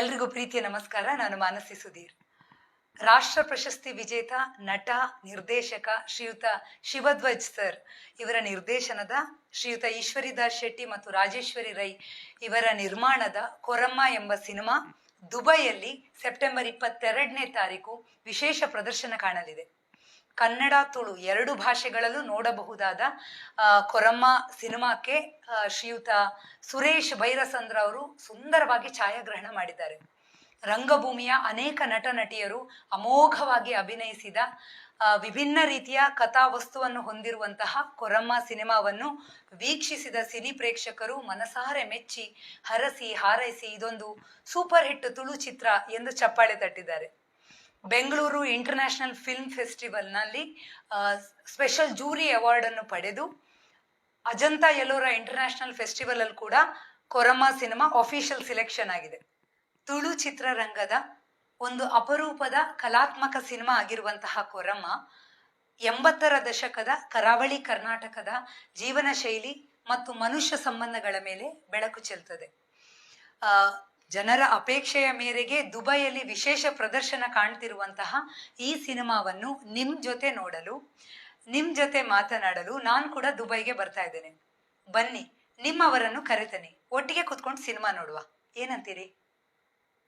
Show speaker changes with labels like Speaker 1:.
Speaker 1: ಎಲ್ರಿಗೂ ಪ್ರೀತಿಯ ನಮಸ್ಕಾರ. ನಾನು ಮಾನಸಿ ಸುಧೀರ್. ರಾಷ್ಟ್ರ ಪ್ರಶಸ್ತಿ ವಿಜೇತ, ನಟ, ನಿರ್ದೇಶಕ ಶ್ರೀಯುತ ಶಿವಧ್ವಜ್ ಸರ್. ಇವರ ನಿರ್ದೇಶನದ ಶ್ರೀಯುತ ಈಶ್ವರಿದಾಸ್ ಶೆಟ್ಟಿ ಮತ್ತು ರಾಜೇಶ್ವರಿ ರೈ ಇವರ ನಿರ್ಮಾಣದ ಕೊರಮ್ಮ ಎಂಬ ಸಿನಿಮಾ ದುಬೈಯಲ್ಲಿ ಸೆಪ್ಟೆಂಬರ್ ಇಪ್ಪತ್ತೆರಡನೇ ತಾರೀಕು ವಿಶೇಷ ಪ್ರದರ್ಶನ ಕಾಣಲಿದೆ. ಕನ್ನಡ ತುಳು ಎರಡು ಭಾಷೆಗಳಲ್ಲೂ ನೋಡಬಹುದಾದ ಕೊರಮ್ಮ ಸಿನಿಮಾಕ್ಕೆ ಶ್ರೀಯುತ ಸುರೇಶ್ ಭೈರಸಂದ್ರ ಅವರು ಸುಂದರವಾಗಿ ಛಾಯಾಗ್ರಹಣ ಮಾಡಿದ್ದಾರೆ. ರಂಗಭೂಮಿಯ ಅನೇಕ ನಟ ನಟಿಯರು ಅಮೋಘವಾಗಿ ಅಭಿನಯಿಸಿದ ವಿಭಿನ್ನ ರೀತಿಯ ಕಥಾವಸ್ತುವನ್ನು ಹೊಂದಿರುವಂತಹ ಕೊರಮ್ಮ ಸಿನಿಮಾವನ್ನು ವೀಕ್ಷಿಸಿದ ಸಿನಿ ಪ್ರೇಕ್ಷಕರು ಮನಸಾರೆ ಮೆಚ್ಚಿ ಹರಸಿ ಹಾರೈಸಿ ಇದೊಂದು ಸೂಪರ್ ಹಿಟ್ ತುಳು ಚಿತ್ರ ಎಂದು ಚಪ್ಪಾಳೆ ತಟ್ಟಿದ್ದಾರೆ. ಬೆಂಗಳೂರು ಇಂಟರ್ನ್ಯಾಷನಲ್ ಫಿಲ್ಮ್ ಫೆಸ್ಟಿವಲ್ನಲ್ಲಿ ಸ್ಪೆಷಲ್ ಜೂರಿ ಅವಾರ್ಡ್ ಅನ್ನು ಪಡೆದು, ಅಜಂತಾ ಯಲೋರ ಇಂಟರ್ನ್ಯಾಷನಲ್ ಫೆಸ್ಟಿವಲ್ ಅಲ್ಲಿ ಕೂಡ ಕೊರಮ ಸಿನಿಮಾ ಅಫಿಷಿಯಲ್ ಸಿಲೆಕ್ಷನ್ ಆಗಿದೆ. ತುಳು ಚಿತ್ರರಂಗದ ಒಂದು ಅಪರೂಪದ ಕಲಾತ್ಮಕ ಸಿನಿಮಾ ಆಗಿರುವಂತಹ ಕೊರಮ್ಮ, ಎಂಬತ್ತರ ದಶಕದ ಕರಾವಳಿ ಕರ್ನಾಟಕದ ಜೀವನ ಶೈಲಿ ಮತ್ತು ಮನುಷ್ಯ ಸಂಬಂಧಗಳ ಮೇಲೆ ಬೆಳಕು ಚೆಲ್ತದೆ. ಜನರ ಅಪೇಕ್ಷೆಯ ಮೇರೆಗೆ ದುಬೈಯಲ್ಲಿ ವಿಶೇಷ ಪ್ರದರ್ಶನ ಕಾಣ್ತಿರುವಂತಹ ಈ ಸಿನಿಮಾವನ್ನು ನಿಮ್ ಜೊತೆ ನೋಡಲು, ನಿಮ್ ಜೊತೆ ಮಾತನಾಡಲು ನಾನು ಕೂಡ ದುಬೈಗೆ ಬರ್ತಾ ಇದ್ದೇನೆ. ಬನ್ನಿ, ನಿಮ್ಮವರನ್ನು ಕರೆತನಿ. ಒಟ್ಟಿಗೆ ಕುತ್ಕೊಂಡು ಸಿನಿಮಾ ನೋಡುವ. ಏನಂತೀರಿ?